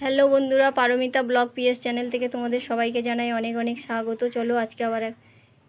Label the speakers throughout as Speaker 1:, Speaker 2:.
Speaker 1: Hello বন্ধুরা, Paromita blog PS channel থেকে তোমাদের সবাইকে জানাই অনেক অনেক স্বাগত। চলো আজকে আবার এক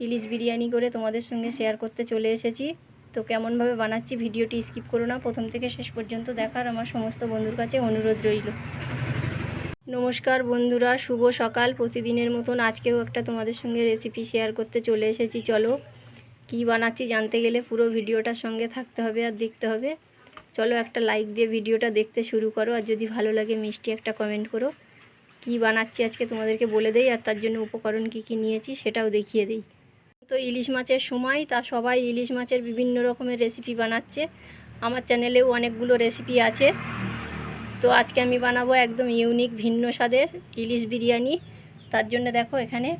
Speaker 1: ইলিশ বিরিয়ানি করে তোমাদের সঙ্গে শেয়ার করতে চলে এসেছি। তো কেমনভাবে বানাচ্ছি ভিডিওটি স্কিপ করো না, প্রথম থেকে শেষ পর্যন্ত দেখার আমার সমস্ত বন্ধুর কাছে অনুরোধ রইল। নমস্কার বন্ধুরা, শুভ সকাল। প্রতিদিনের মতন আজকেও একটা তোমাদের সঙ্গে রেসিপি শেয়ার করতে চলে এসেছি। চলো কি বানাচ্ছি জানতে গেলে পুরো ভিডিওটার সঙ্গে থাকতে হবে আর দেখতে হবে। চলো একটা লাইক দিয়ে ভিডিওটা দেখতে শুরু করো, আর যদি ভালো লাগে মিষ্টি একটা কমেন্ট করো। কি বানাচ্ছি আজকে তোমাদেরকে বলে দেই, আর তার জন্য উপকরণ কি কি নিয়েছি সেটাও দেখিয়ে দিই। তো ইলিশ মাছের সময়, তা সবাই ইলিশ মাছের বিভিন্ন রকমের রেসিপি বানাচ্ছে। আমার চ্যানেলেও অনেকগুলো রেসিপি আছে। তো আজকে আমি বানাবো একদম ইউনিক ভিন্ন স্বাদের ইলিশ বিরিয়ানি। তার জন্য দেখো এখানে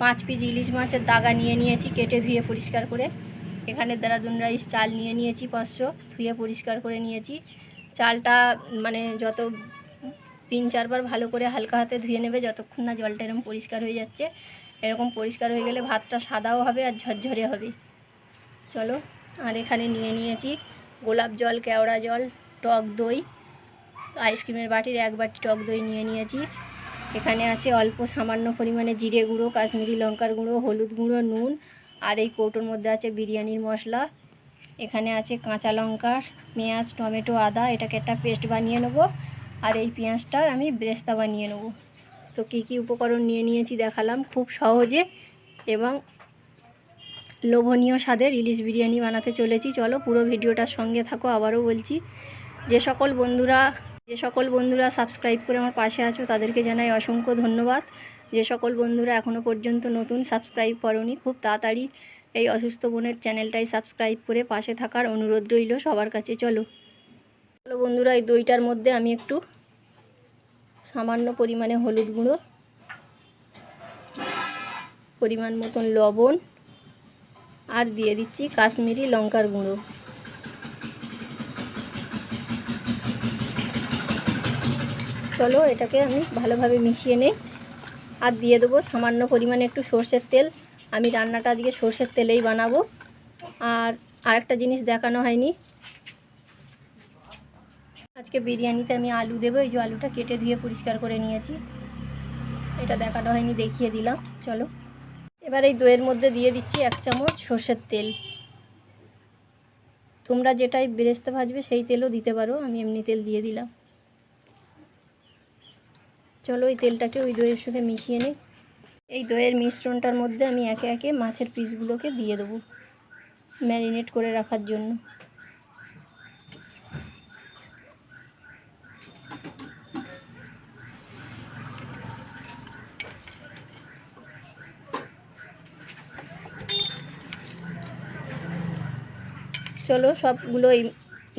Speaker 1: পাঁচ পিস ইলিশ মাছের দাগা নিয়ে নিয়েছি, কেটে ধুয়ে পরিষ্কার করে। এখানে দেরাদুন রাইস চাল নিয়ে নিয়েছি পাঁচশো, ধুয়ে পরিষ্কার করে নিয়েছি। চালটা মানে যত তিন চারবার ভালো করে হালকা হাতে ধুয়ে নেবে, যতক্ষণ না জলটা এরকম পরিষ্কার হয়ে যাচ্ছে। এরকম পরিষ্কার হয়ে গেলে ভাতটা সাদাও হবে আর ঝরঝরে হবে। চলো, আর এখানে নিয়ে নিয়েছি গোলাপ জল, কেওড়া জল, টক দই, আইসক্রিমের বাটির এক বাটি টক দই নিয়ে নিয়েছি। এখানে আছে অল্প সামান্য পরিমাণে জিরে গুঁড়ো, কাশ্মীরি লঙ্কার গুঁড়ো, হলুদ গুঁড়ো, নুন আর এই কৌটোর মধ্যে আছে বিরিয়ানির মশলা, এখানে আছে কাঁচা লঙ্কা পেঁয়াজ, টমেটো, আদা, এটাকে একটা পেস্ট বানিয়ে নেব। আর এই পেঁয়াজটা আমি ব্রেস্তা বানিয়ে নেব। তো কী কী উপকরণ নিয়ে নিয়েছি দেখালাম খুব সহজে এবং লোভনীয় স্বাদের ইলিশ বিরিয়ানি বানাতে চলেছি। চলো পুরো ভিডিওটার সঙ্গে থাকো, আবারও বলছি, যে সকল বন্ধুরা, যে সকল বন্ধুরা সাবস্ক্রাইব করে আমার পাশে আছো, তাদেরকে জানাই অসংখ্য ধন্যবাদ। যে সকল বন্ধুরা এখনও পর্যন্ত নতুন সাবস্ক্রাইব করনি, খুব তাড়াতাড়ি এই অসুস্থ বোনের চ্যানেলটাই সাবস্ক্রাইব করে পাশে থাকার অনুরোধ রইল সবার কাছে, চলো। চলো বন্ধুরা, এই দইটার মধ্যে আমি একটু সামান্য পরিমাণে হলুদ গুঁড়ো, পরিমাণ মতন লবণ, আর দিয়ে দিচ্ছি কাশ্মীরি লঙ্কার গুঁড়ো। চলো এটাকে আমি ভালোভাবে মিশিয়ে নিই। আর দিয়ে দেবো সামান্য পরিমাণে একটু সর্ষের তেল। আমি রান্নাটা আজকে সর্ষের তেলেই বানাবো। আর আরেকটা জিনিস দেখানো হয়নি। আজকে বিরিয়ানিতে আমি আলু দেবো। এই যে আলুটা কেটে ধুয়ে পরিষ্কার করে নিয়েছি। এটা দেখানো হয়নি, দেখিয়ে দিলাম। চলো। এবার এই দইয়ের মধ্যে দিয়ে দিচ্ছি এক চামচ সর্ষের তেল। তোমরা যেটাই বেরেস্তে ভাজবে সেই তেলও দিতে পারো। আমি এমনি তেল দিয়ে দিলাম। চলো ওই তেলটাকে ওই দইয়ের সাথে মিশিয়ে নিই। এই দইয়ের মিশ্রণটার মধ্যে আমি একে একে মাছের পিসগুলোকে দিয়ে দেবো ম্যারিনেট করে রাখার জন্য। চলো সবগুলো এই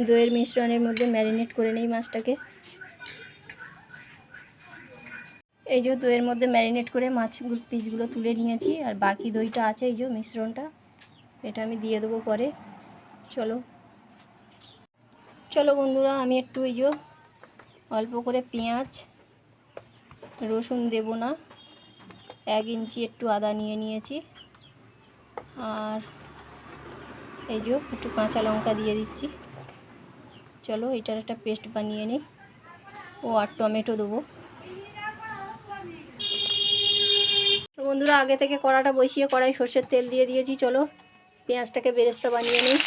Speaker 1: দইয়ের মিশ্রণের মধ্যে ম্যারিনেট করে নেই মাছটাকে। এই যে দইয়ের মধ্যে ম্যারিনেট করে মাছগুলো পিসগুলো তুলে নিয়েছি, আর বাকি দইটা আছে, এই যে মিশ্রণটা, এটা আমি দিয়ে দেবো পরে। চলো। চলো বন্ধুরা, আমি একটু এই যে অল্প করে পেঁয়াজ, রসুন দেব না, এক ইঞ্চি একটু আদা নিয়ে নিয়েছি, আর এই যে একটু কাঁচা লঙ্কা দিয়ে দিচ্ছি। চলো, এটার একটা পেস্ট বানিয়ে নিই। ও, আর টমেটো দেবো। বন্ধুরা, আগে থেকে কড়াটা বসিয়ে কড়াই সর্ষের তেল দিয়ে দিয়েছি, চলো। পেঁয়াজটাকে বেরেস্তা বানিয়ে নিই।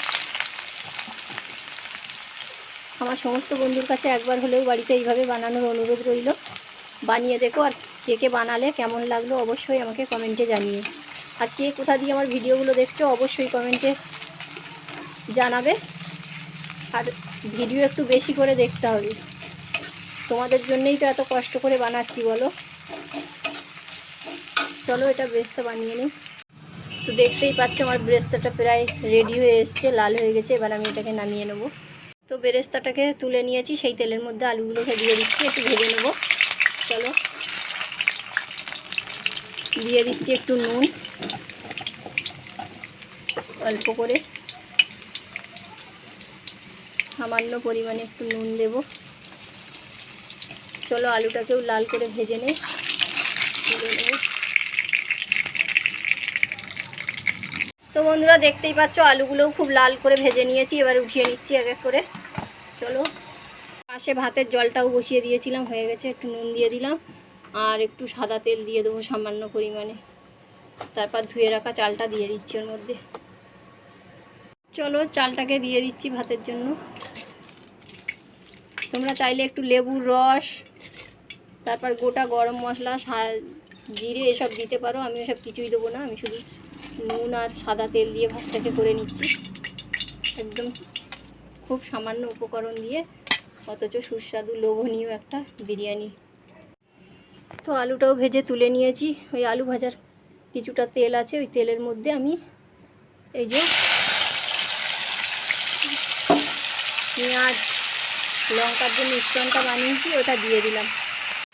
Speaker 1: আমার সমস্ত বন্ধুর কাছে একবার হলেও বাড়িতে এইভাবে বানানোর অনুরোধ রইল। বানিয়ে দেখো আর কে কে বানালে কেমন লাগল অবশ্যই আমাকে কমেন্টে জানিয়ে আর কে কোথা দিয়ে আমার ভিডিওগুলো দেখছ অবশ্যই কমেন্টে জানাবে। আর ভিডিও একটু বেশি করে দেখতে হবে। তোমাদের জন্যই তো এত কষ্ট করে বানাচ্ছি, বলো। চলো এটা ব্রেস্তা বানিয়ে নিই। তো দেখতেই পাচ্ছ আমার ব্রেস্তাটা প্রায় রেডি হয়ে এসছে, লাল হয়ে গেছে, এবার আমি এটাকে নামিয়ে নেব। তো বেরেস্তাটাকে তুলে নিয়েছি, সেই তেলের মধ্যে আলুগুলোকে দিয়ে দিচ্ছি, একটু ভেজে নেব। চলো। দিয়ে দিচ্ছি একটু নুন, অল্প করে। সামান্য পরিমাণে একটু নুন দেব। চলো আলুটাকেও লাল করে ভেজে নেই তুলে নেব তো বন্ধুরা দেখতেই পাচ্ছ, আলুগুলোও খুব লাল করে ভেজে নিয়েছি, এবার উঠিয়ে নিচ্ছি এক এক করে। চলো, পাশে ভাতের জলটাও বসিয়ে দিয়েছিলাম, হয়ে গেছে, একটু নুন দিয়ে দিলাম, আর একটু সাদা তেল দিয়ে দেবো সামান্য পরিমাণে। তারপর ধুয়ে রাখা চালটা দিয়ে দিচ্ছি ওর মধ্যে। চলো, চালটাকে দিয়ে দিচ্ছি ভাতের জন্য। তোমরা চাইলে একটু লেবুর রস, তারপর গোটা গরম মশলা জিরে, এসব দিতে পারো আমি এসব কিছুই দেবো না, আমি শুধু নুন আর সাদা তেল দিয়ে ভাতটাকে করে নিচ্ছি। একদম খুব সামান্য উপকরণ দিয়ে, অথচ সুস্বাদু, লোভনীয় একটা বিরিয়ানি। তো আলুটাও ভেজে তুলে নিয়েছি। ওই আলু ভাজার কিছুটা তেল আছে, ওই তেলের মধ্যে আমি এই যে পেঁয়াজ, লঙ্কার যে মিশ্রণটা বানিয়েছি, ওটা দিয়ে দিলাম।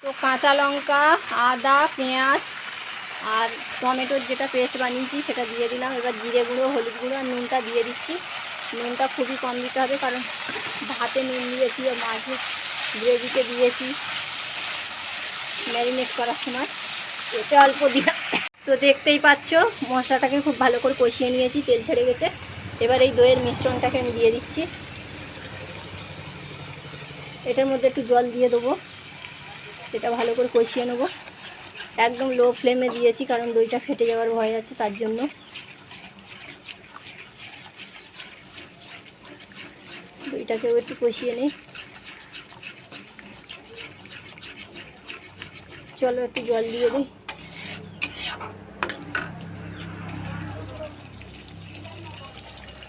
Speaker 1: তো কাঁচা লঙ্কা, আদা, পেঁয়াজ আর টমেটোর যেটা পেস্ট বানিয়েছি সেটা দিয়ে দিলাম। এবার জিরে গুঁড়ো, হলুদ গুঁড়ো আর নুনটা দিয়ে দিচ্ছি। নুনটা খুবই কম দিতে হবে কারণ ভাতে নুন দিয়েছি আর মাছের গ্রেভিতে দিয়েছি ম্যারিনেট করার সময়। এতে অল্প দিলাম তো দেখতেই পাচ্ছ, মশলাটাকে খুব ভালো করে কষিয়ে নিয়েছি, তেল ছেড়ে গেছে। এবার এই দইয়ের মিশ্রণটাকে আমি দিয়ে দিচ্ছি। এটার মধ্যে একটু জল দিয়ে দেবো। এটা ভালো করে কষিয়ে নেব। একদম লো ফ্লেমে দিয়েছি, কারণ দইটা ফেটে যাওয়ার ভয় আছে, তার জন্য। দইটাকেও একটু কষিয়ে নিই। চলো একটু জল দিয়ে দিই।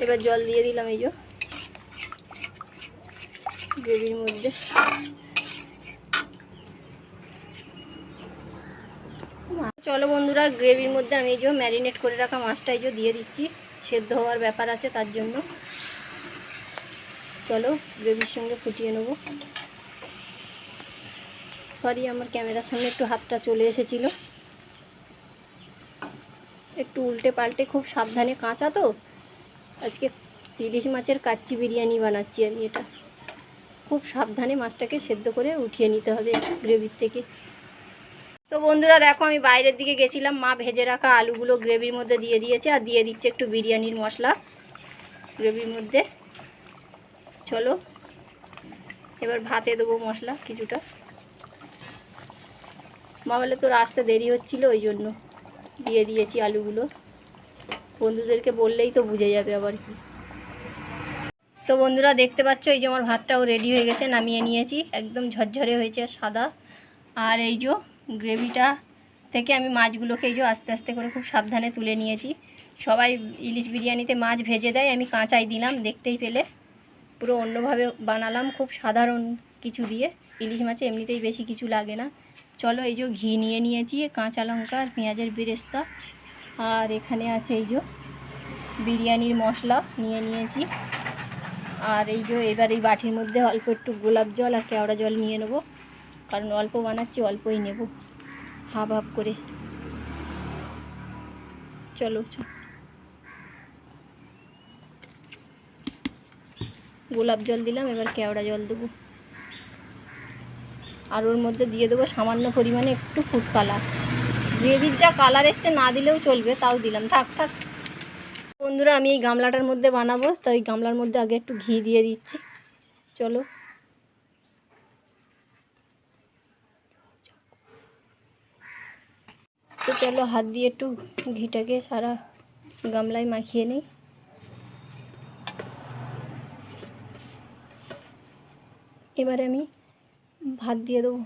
Speaker 1: এবার জল দিয়ে দিলাম এই যে, গ্রেভির মধ্যে চলো বন্ধুরা গ্রেভির মধ্যে আমি এই যে ম্যারিনেট করে রাখা মাছটা এই যে দিয়ে দিচ্ছি। সেদ্ধ হওয়ার ব্যাপার আছে তার জন্য। চলো গ্রেভির সঙ্গে ফুটিয়ে নেব। সরি আমার ক্যামেরার সামনে একটু হাতটা চলে এসেছিল। একটু উল্টে পাল্টে খুব সাবধানে কাঁচা তো। আজকে ইলিশ মাছের কাচ্চি বিরিয়ানি বানাচ্ছি আমি এটা। খুব সাবধানে মাছটাকে সেদ্ধ করে উঠিয়ে নিতে হবে গ্রেভির থেকে। তো বন্ধুরা দেখো, আমি বাইরের দিকে গেছিলাম। মা ভেজে রাখা আলুগুলো গ্রেভির মধ্যে দিয়ে দিয়েছে আর দিয়ে দিচ্ছে একটু বিরিয়ানির মশলা গ্রেভির মধ্যে। চলো, এবার ভাতে দেবো মশলা কিছুটা। মা বলে তোর আসতে দেরি হচ্ছিল, ওই জন্য দিয়ে দিয়েছি আলুগুলো। বন্ধুদেরকে বললেই তো বুঝে যাবে আবার কি। তো বন্ধুরা দেখতে পাচ্ছ, এই যে আমার ভাতটাও রেডি হয়ে গেছে, নামিয়ে নিয়েছি। একদম ঝরঝরে হয়েছে সাদা। আর এই যে গ্রেভিটা থেকে আমি মাছগুলোকে এই যে আস্তে আস্তে করে খুব সাবধানে তুলে নিয়েছি। সবাই ইলিশ বিরিয়ানিতে মাছ ভেজে দেয়, আমি কাঁচাই দিলাম, দেখতেই পেলে। পুরো অন্যভাবে বানালাম, খুব সাধারণ কিছু দিয়ে। ইলিশ মাছে এমনিতেই বেশি কিছু লাগে না। চলো এই যে ঘি নিয়ে নিয়েছি, কাঁচা লঙ্কা আর পেঁয়াজের বেরেস্তা। আর এখানে আছে এই যে বিরিয়ানির মশলা নিয়ে নিয়েছি। আর এই যে এবার এই বাটির মধ্যে অল্প একটু গোলাপ জল আর কেওড়া জল নিয়ে নেব। কারণ অল্প বানাচ্ছি, অল্পই নেব। হাফ হাফ করে। চলো গোলাপ জল দিলাম, এবার কেওড়া জল দেবো। আর ওর মধ্যে দিয়ে দেবো সামান্য পরিমাণে একটু ফুড কালার গ্রেভির যা কালার এসছে, না দিলেও চলবে, তাও দিলাম। থাক থাক। বন্ধুরা, আমি এই গামলাটার মধ্যে বানাবো, তো এই গামলার মধ্যে আগে একটু ঘি দিয়ে দিচ্ছি। চলো। তো চলো হাত দিয়ে একটু ঘিটাকে সারা গামলায় মাখিয়ে নিই। এবারে আমি ভাত দিয়ে দেবো।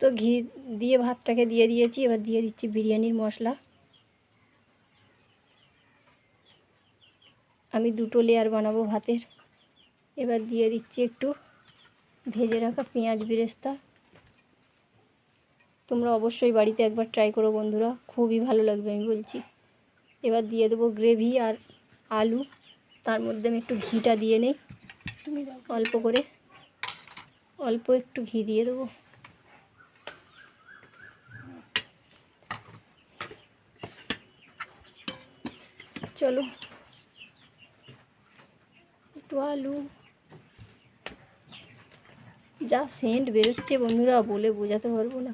Speaker 1: তো ঘি দিয়ে ভাতটাকে দিয়ে দিয়েছি, এবার দিয়ে দিচ্ছি বিরিয়ানির মশলা। আমি দুটো লেয়ার বানাবো ভাতের। এবার দিয়ে দিচ্ছি একটু ভেজে রাখা পেঁয়াজ বেরেস্তা। তোমরা অবশ্যই বাড়িতে একবার ট্রাই করো বন্ধুরা, খুবই ভালো লাগবে আমি বলছি। এবার দিয়ে দেবো গ্রেভি আর আলু। তার মধ্যে আমি একটু ঘিটা দিয়ে নেই। অল্প করে, অল্প একটু ঘি দিয়ে দেবো। চলো। একটু আলু যা সেন্ট বেরোচ্ছে বন্ধুরা, বলে বোঝাতে পারব না।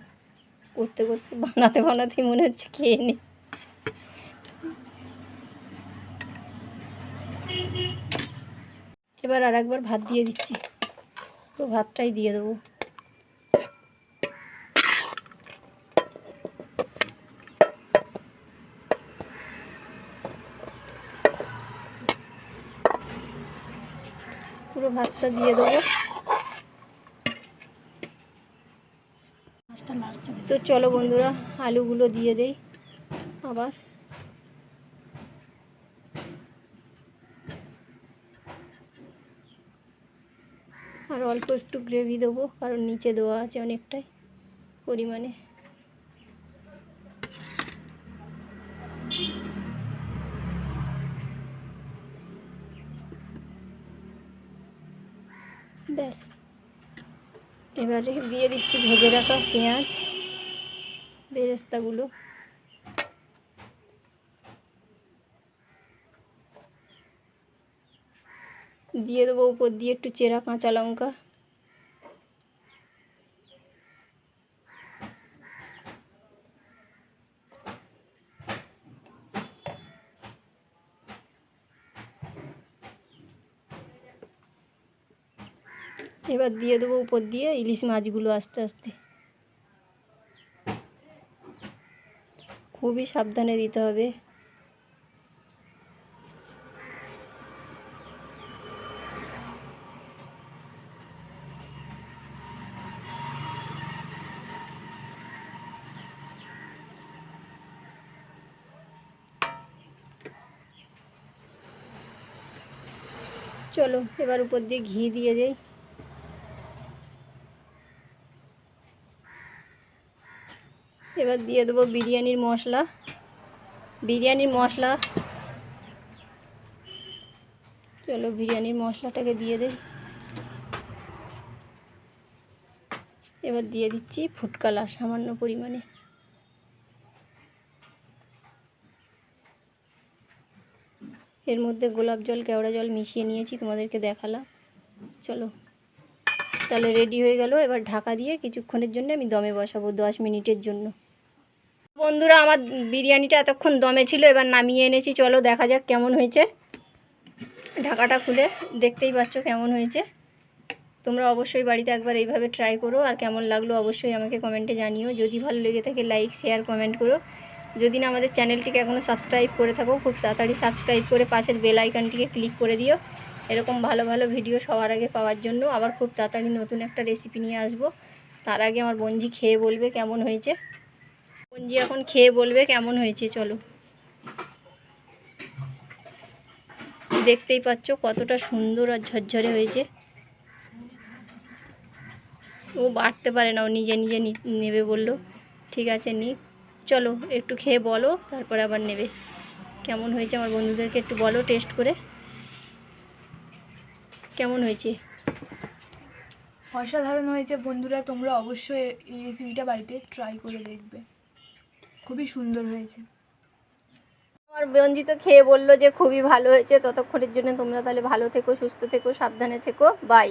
Speaker 1: করতে করতে বানাতে বানাতে মনে হচ্ছে খেয়ে নি। এবার আর একবার ভাত দিয়ে দিচ্ছি। তো ভাতটাই দিয়ে দেবো। পুরো ভাতটা দিয়ে দেবো। তো চলো বন্ধুরা আলুগুলো দিয়ে দেই আবার। আর অল্প একটু গ্রেভি দেবো কারণ নিচে দেওয়া আছে অনেকটাই পরিমাণে। ব্যাস। এবারে দিয়ে দিচ্ছি ভেজে রাখা পেঁয়াজ, বেরেস্তাগুলো। দিয়ে দেবো উপর দিয়ে একটু চেরা কাঁচা লঙ্কা। এবার দিয়ে দেবো উপর দিয়ে ইলিশ মাছগুলো আস্তে আস্তে। খুবই সাবধানে দিতে হবে। চলো, এবার উপর দিয়ে ঘি দিয়ে দেই। এবার দিয়ে দেবো বিরিয়ানির মশলা। বিরিয়ানির মশলা। চলো বিরিয়ানির মশলাটাকে দিয়ে দেই। এবার দিয়ে দিচ্ছি ফুড কালার সামান্য পরিমাণে। এর মধ্যে গোলাপ জল, কেওড়া জল মিশিয়ে নিয়েছি, তোমাদেরকে দেখালাম। চলো। তাহলে রেডি হয়ে গেল। এবার ঢাকা দিয়ে কিছুক্ষণের জন্য আমি দমে বসাবো, দশ মিনিটের জন্য। বন্ধুরা, আমার বিরিয়ানিটা এতক্ষণ দমে ছিল, এবার নামিয়ে এনেছি। চলো দেখা যাক কেমন হয়েছে। ঢাকাটা খুলে দেখতেই পাচ্ছ কেমন হয়েছে। তোমরা অবশ্যই বাড়িতে একবার এইভাবে ট্রাই করো, আর কেমন লাগল অবশ্যই আমাকে কমেন্টে জানিও। যদি ভালো লেগে থাকে লাইক শেয়ার কমেন্ট করো। যদি না, আমাদের চ্যানেলটিকে এখনও সাবস্ক্রাইব করে থাকো, খুব তাড়াতাড়ি সাবস্ক্রাইব করে পাশের বেল আইকনটিকে ক্লিক করে দিও। এরকম ভালো ভালো ভিডিও সবার আগে পাওয়ার জন্য। আবার খুব তাড়াতাড়ি নতুন একটা রেসিপি নিয়ে আসব। তার আগে আমার বঞ্জি খেয়ে বলবে কেমন হয়েছে। বঞ্জি এখন খেয়ে বলবে, কেমন হয়েছে চলো। দেখতেই পাচ্ছ কতটা সুন্দর আর ঝরঝরে হয়েছে। ও বাড়তে পারে না, ও নিজে নিজে নেবে বলল। ঠিক আছে নি চলো, একটু খেয়ে বলো, তারপরে আবার নেবে। কেমন হয়েছে আমার বন্ধুদেরকে একটু বলো, টেস্ট করে। কেমন হয়েছে?
Speaker 2: অসাধারণ হয়েছে বন্ধুরা, তোমরা অবশ্যই এই রেসিপিটা বাড়িতে ট্রাই করে দেখবে। খুবই সুন্দর হয়েছে।
Speaker 1: আমার বঞ্জিত খেয়ে বলল যে, খুবই ভালো হয়েছে, ততক্ষণের জন্য তোমরা তাহলে ভালো থেকো, সুস্থ থেকো, সাবধানে থেকো বাই